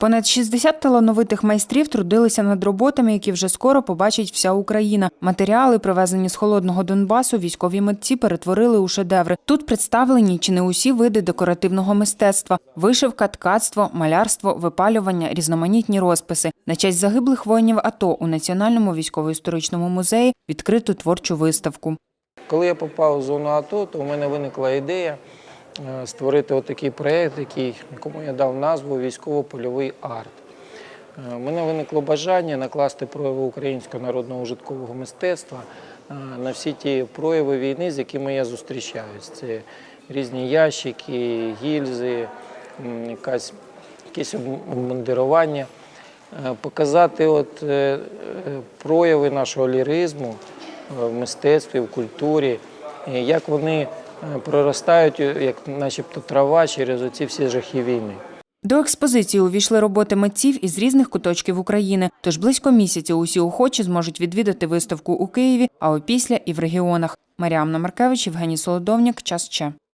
Понад 60 талановитих майстрів трудилися над роботами, які вже скоро побачить вся Україна. Матеріали, привезені з холодного Донбасу, військові митці перетворили у шедеври. Тут представлені чи не усі види декоративного мистецтва: вишивка, ткацтво, малярство, випалювання, різноманітні розписи. На честь загиблих воїнів АТО у Національному військово-історичному музеї відкрито творчу виставку. Коли я попав в зону АТО, то у мене виникла ідея створити отакий проєкт, який, якому я дав назву Військово-польовий арт. Е, У мене виникло бажання накласти прояви українського народного ужиткового мистецтва е, на всі ті прояви війни, з якими я зустрічаюсь. Це різні ящики, гільзи, якась, якесь обмундирування. Е, Показати от, е, е, прояви нашого ліризму е, в мистецтві, в культурі, е, як вони е, проростають, е, як начебто трава через оці всі жахи війни. До експозиції увійшли роботи митців із різних куточків України. Тож близько місяця усі охочі зможуть відвідати виставку у Києві, а опісля і в регіонах. Маріамна Маркевич, Євгеній Солодовняк. Час ще.